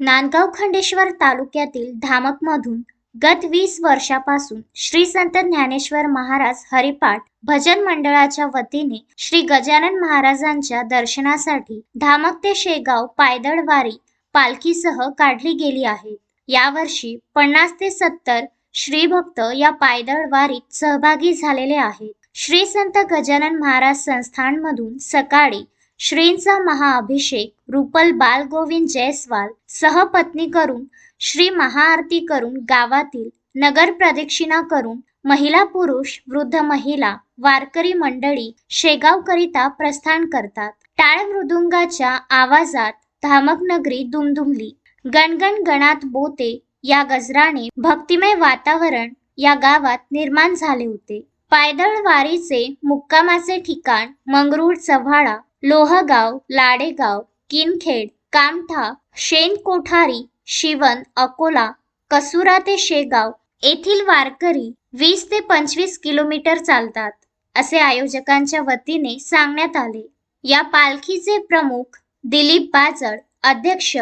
नांदगाव खंडेश्वर तालुक्यातील धामकमधून गत वीस वर्षापासून श्री संत ज्ञानेश्वर महाराज हरिपाठ भजन मंडळाच्या वतीने श्री गजानन महाराजांच्या दर्शनासाठी धामक ते शेगाव पायदळ वारी पालखीसह काढली गेली आहे. यावर्षी पन्नास ते सत्तर श्रीभक्त या पायदळ वारीत सहभागी झालेले आहेत. श्री संत गजानन महाराज संस्थानमधून सकाळी श्रींचा महाअभिषेक रुपल बालगोविंद जयस्वाल सहपत्नी करून श्री महाआरती करून गावातील नगर प्रदक्षिणा करून महिला पुरुष वृद्ध महिला वारकरी मंडळी शेगावकरिता प्रस्थान करतात. टाळ मृदुंगाच्या आवाजात धामक नगरी दुमदुमली. गणगण गणात बोते या गजराने भक्तिमय वातावरण या गावात निर्माण झाले होते. पायदळ वारीचे मुक्कामाचे ठिकाण मंगरूळ चव्हाळा लोहगाव लाडेगाव किनखेड कामठा शेण कोठारी शिवन अकोला कसुरा ते शेगाव येथील वारकरी वीस ते पंचवीस किलोमीटर चालतात असे आयोजकांच्या वतीने सांगण्यात आले. या पालखीचे प्रमुख दिलीप बाजळ अध्यक्ष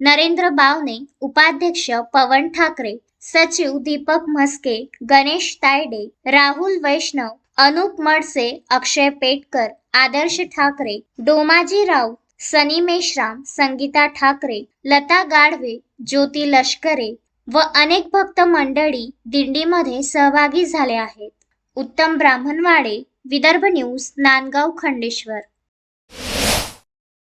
नरेंद्र बावने उपाध्यक्ष पवन ठाकरे सचिव दीपक म्हस्के गणेश तायडे राहुल वैष्णव अनुप मडसे अक्षय पेटकर आदर्श ठाकरे डोमाजी राऊत सनी मेश्राम संगीता ठाकरे लता गाडवे ज्योती लष्करे व अनेक भक्त मंडळी दिंडीमध्ये सहभागी झाले आहेत. उत्तम ब्राह्मणवाडे विदर्भ न्यूज नांदगाव खंडेश्वर.